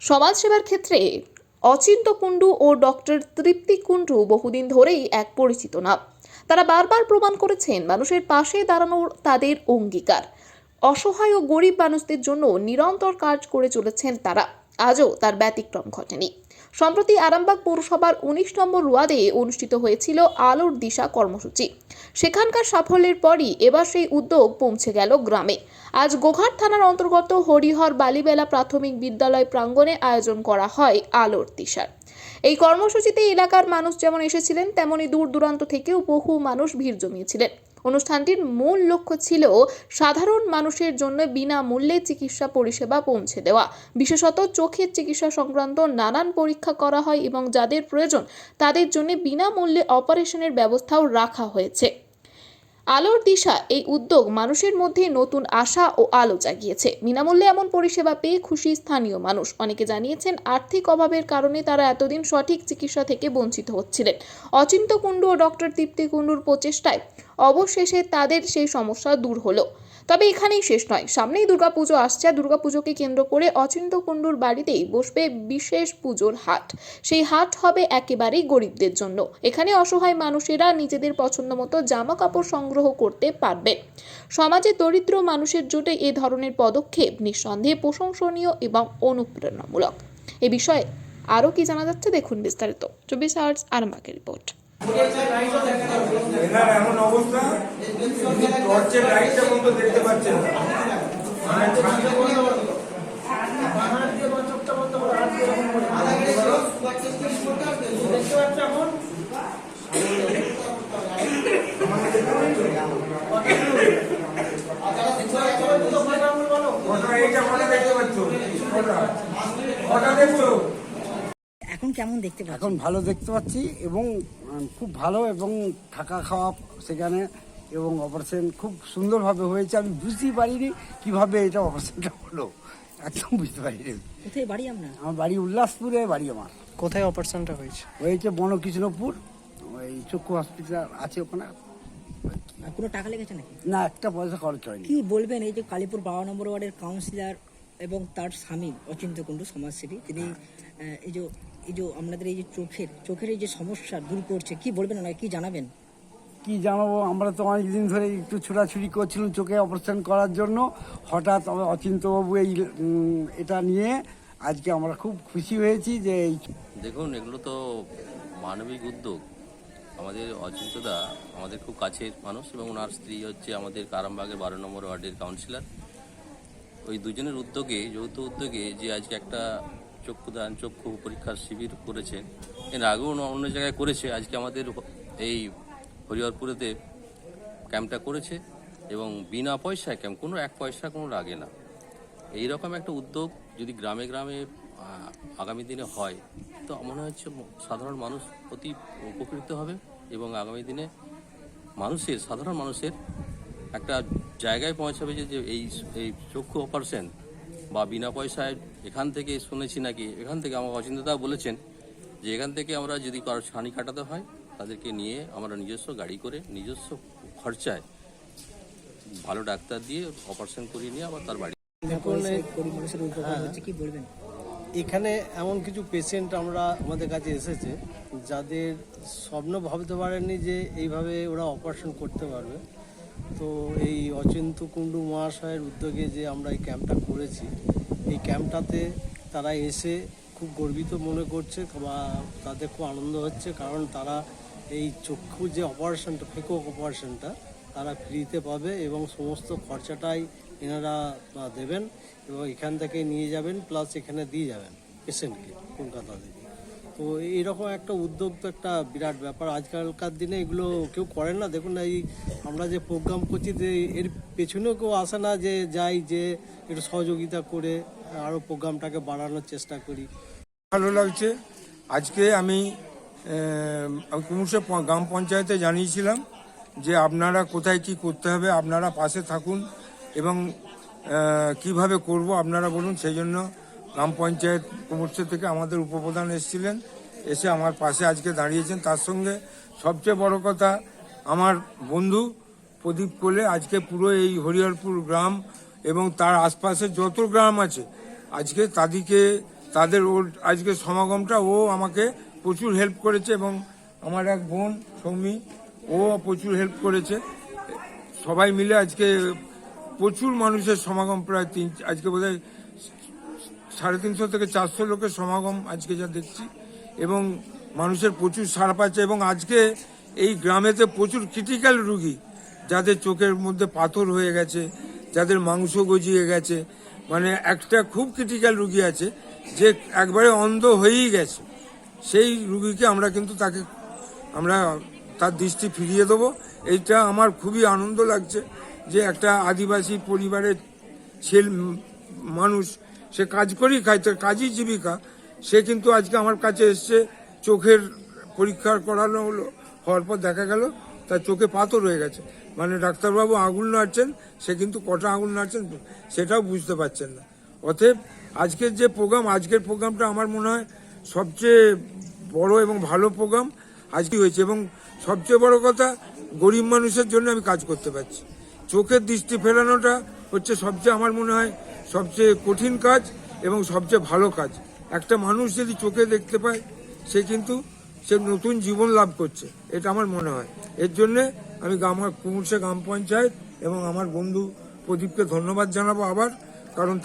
সমাজসেবার ক্ষেত্রে অচিন্ত কুণ্ডু ও ডক্টর তৃপ্তি কুণ্ডু বহুদিন ধরেই এক পরিচিত নাম তারা বারবার প্রমাণ করেছেন মানুষের পাশে দাঁড়ানোর তাদের অঙ্গীকার। অসহায় ও গরিব মানুষদের জন্য নিরন্তর কাজ করে চলেছেন তারা। আজও তার ব্যতিক্রম ঘটেনি। সম্প্রতি আরামবাগ পৌরসভার উনিশ নম্বর ওয়ার্ডে অনুষ্ঠিত হয়েছিল আলোর দিশা কর্মসূচি। সেখানকার সাফল্যের পরই এবার সেই উদ্যোগ পৌঁছে গেল গ্রামে। আজ গোঘাট থানার অন্তর্গত হরিহর বালিবেলা প্রাথমিক বিদ্যালয় প্রাঙ্গণে আয়োজন করা হয় আলোর দিশার। এই কর্মসূচিতে এলাকার মানুষ যেমন এসেছিলেন, তেমনি দূর দূরান্ত থেকেও বহু মানুষ ভিড় জমিয়েছিলেন। অনুষ্ঠানটির মূল লক্ষ্য ছিল সাধারণ মানুষের জন্য বিনামূল্যে চিকিৎসা পরিষেবা পৌঁছে দেওয়া। বিশেষত চোখের চিকিৎসা সংক্রান্ত নানান পরীক্ষা করা হয় এবং যাদের প্রয়োজন তাদের জন্য বিনামূল্যে অপারেশনের ব্যবস্থাও রাখা হয়েছে। আলোর দিশা, এই উদ্যোগ মানুষের মধ্যে নতুন আশা ও আলো জাগিয়েছে। বিনামূল্যে এমন পরিষেবা পেয়ে খুশি স্থানীয় মানুষ। অনেকে জানিয়েছেন, আর্থিক অভাবের কারণে তারা এতদিন সঠিক চিকিৎসা থেকে বঞ্চিত হচ্ছিলেন। অচিন্ত কুণ্ডু ও ডক্টর তৃপ্তি কুণ্ডুর প্রচেষ্টায় অবশেষে তাদের সেই সমস্যা দূর হলো। তবে এখানেই শেষ নয়। সামনেই দুর্গাপুজো আসছে আর দুর্গাপুজোকে কেন্দ্র করে অচিন্ত কুণ্ডুর বাড়িতেই বসবে বিশেষ পুজোর হাট। সেই হাট হবে একেবারেই গরিবদের জন্য। এখানে অসহায় মানুষেরা নিজেদের পছন্দ মতো জামা কাপড় সংগ্রহ করতে পারবে। সমাজে দরিদ্র মানুষের জোটে এ ধরনের পদক্ষেপ নিঃসন্দেহে প্রশংসনীয় এবং অনুপ্রেরণামূলক। এ বিষয়ে আরও কি জানা যাচ্ছে দেখুন বিস্তারিত। চব্বিশ আওয়ার্স আরামাকের রিপোর্ট। এমন অবস্থা টর্চের লাইটটা পর্যন্ত দেখতে পাচ্ছেন মানে এখন কেমন দেখতে এখন ভালো দেখতে পাচ্ছি এবং খুব ভালো এবং থাকা খাওয়া সেখানে এবং অপারেশন খুব সুন্দরভাবে হয়েছে। আমি বুঝতেই পারিনি কীভাবে এটা অপারেশনটা হলো। একদম বুঝতে পারিনি। কোথায় বাড়ি আপনার আমার বাড়ি উল্লাসপুরে বাড়ি আমার। কোথায় অপারেশনটা হয়েছে? হয়েছে বনকৃষ্ণপুর। ওই চক্ষু হসপিটাল আছে ওখানে। আর কোনো টাকা লেগেছে নাকি? না একটা পয়সা খরচ হয়নি। কি বলবেন এই যে কালীপুর বারো নম্বর ওয়ার্ডের কাউন্সিলর এবং তার স্বামী অচিন্ত কুণ্ডু সমাজসেবী তিনি এই যে এই যে আপনাদের এই যে চোখের চোখের এই যে সমস্যা দূর করছে কি বলবেন ওনাকে কি জানাবেন? কি জানাব? আমরা তো অনেকদিন ধরে একটু ছোটাছুটি করছিলাম চোখে অপারেশন করার জন্য। হঠাৎ অচিন্তবাবু এই এটা নিয়ে আজকে আমরা খুব খুশি হয়েছি যে এই দেখুন, এগুলো তো মানবিক উদ্যোগ। আমাদের অচিন্তদা আমাদের খুব কাছের মানুষ এবং ওনার স্ত্রী হচ্ছে আমাদের কারামবাগের বারো নম্বর ওয়ার্ডের কাউন্সিলর। ওই দুজনের উদ্যোগে, যৌথ উদ্যোগে যে আজকে একটা চক্ষুদান চক্ষু পরীক্ষার শিবির করেছেন এর আগেও অন্য জায়গায় করেছে। আজকে আমাদের এই হরিহরপুরেতে ক্যাম্পটা করেছে এবং বিনা পয়সায় ক্যাম্প, কোনো এক পয়সা কোনো লাগে না। এই রকম একটা উদ্যোগ যদি গ্রামে গ্রামে আগামী দিনে হয়, তো মনে হচ্ছে সাধারণ মানুষ অতি উপকৃত হবে এবং আগামী দিনে মানুষের, সাধারণ মানুষের একটা জায়গায় পৌঁছাবে যে এই এই চক্ষু অপারেশন বা বিনা পয়সায় এখান থেকে শুনেছি নাকি, এখান থেকে আমার অচিন্ততা বলেছেন যে, এখান থেকে আমরা যদি কারও ছানি কাটাতে হয় তাদেরকে নিয়ে আমরা নিজস্ব গাড়ি করে নিজস্ব খরচায় ভালো ডাক্তার দিয়ে অপারেশন করিয়ে নিয়ে আবার তার বাড়ি পয়সায় গরিব মানুষের উপকার হচ্ছে কি বলবেন? এখানে এমন কিছু পেশেন্ট আমরা আমাদের কাছে এসেছে যাদের স্বপ্ন ভাবতে পারেননি যে এইভাবে ওরা অপারেশন করতে পারবে। তো এই অচিন্ত কুণ্ডু মহাশয়ের উদ্যোগে যে আমরা এই ক্যাম্পটা করেছি এই ক্যাম্পটাতে তারা এসে খুব গর্বিত মনে করছে বা তাদের খুব আনন্দ হচ্ছে কারণ তারা এই চক্ষু যে অপারেশনটা ফেকো অপারেশনটা তারা ফ্রিতে পাবে এবং সমস্ত খরচাটাই এনারা দেবেন এবং এখান থেকে নিয়ে যাবেন প্লাস এখানে দিয়ে যাবেন পেশেন্টকে কলকাতা থেকে। তো এইরকম একটা উদ্যোগ তো একটা বিরাট ব্যাপার। আজকালকার দিনে এগুলো কেউ করেন না। দেখুন এই আমরা যে প্রোগ্রাম করছি, যে এর পেছনেও কেউ আসে না যে যাই, যে একটু সহযোগিতা করে আরও প্রোগ্রামটাকে বাড়ানোর চেষ্টা করি। ভালো লাগছে। আজকে আমি কুমুরসা গ্রাম পঞ্চায়েতে জানিয়েছিলাম যে আপনারা কোথায় কি করতে হবে, আপনারা পাশে থাকুন এবং কীভাবে করব আপনারা বলুন, সেই জন্য গ্রাম পঞ্চায়েত কুমুরসা থেকে আমাদের উপপ্রধান এসেছিলেন, এসে আমার পাশে আজকে দাঁড়িয়েছেন। তার সঙ্গে সবচেয়ে বড় কথা, আমার বন্ধু প্রদীপ কোলে আজকে পুরো এই হরিহরপুর গ্রাম এবং তার আশপাশে যত গ্রাম আছে, আজকে তাদেরকে, তাদের ওর আজকে সমাগমটা ও আমাকে প্রচুর হেল্প করেছে এবং আমার এক বোন, সৌমি, ও প্রচুর হেল্প করেছে। সবাই মিলে আজকে প্রচুর মানুষের সমাগম, প্রায় তিন, আজকে বোধহয় সাড়ে তিনশো থেকে চারশো লোকের সমাগম আজকে যা দেখছি এবং মানুষের প্রচুর সাড়া পাচ্ছে এবং আজকে এই গ্রামেতে প্রচুর ক্রিটিক্যাল রুগী যাদের চোখের মধ্যে পাথর হয়ে গেছে, যাদের মাংস গজিয়ে গেছে। মানে একটা খুব ক্রিটিক্যাল রুগী আছে, যে একবারে অন্ধ হয়েই গেছে। সেই রুগীকে আমরা কিন্তু তাকে, আমরা তার দৃষ্টি ফিরিয়ে দেবো। এইটা আমার খুবই আনন্দ লাগছে যে একটা আদিবাসী পরিবারের ছেল, মানুষ, সে কাজ করেই খায়, তার কাজই জীবিকা। সে কিন্তু আজকে আমার কাছে এসছে, চোখের পরীক্ষা করানো হলো, হওয়ার পর দেখা গেল, তার চোখে পাথর হয়ে গেছে। মানে ডাক্তারবাবু আঙুল নাড়ছেন, সে কিন্তু কটা আঙুল নাড়ছেন, সেটাও বুঝতে পারছেন না। অতএব আজকের যে প্রোগ্রাম, আজকের প্রোগ্রামটা আমার মনে হয় সবচেয়ে বড় এবং ভালো প্রোগ্রাম আজকে হয়েছে এবং সবচেয়ে বড় কথা, গরিব মানুষের জন্য আমি কাজ করতে পারছি। চোখের দৃষ্টি ফেরানোটা হচ্ছে সবচেয়ে আমার মনে হয় সবচেয়ে কঠিন কাজ এবং সবচেয়ে ভালো কাজ। একটা মানুষ যদি চোখে দেখতে পায়, সে কিন্তু সে নতুন জীবন লাভ করছে, এটা আমার মনে হয়। এর জন্যে আমি গ্রাম, কুমুরসা গ্রাম পঞ্চায়েত এবং আমার বন্ধু প্রদীপকে ধন্যবাদ জানাব আবার, কারণ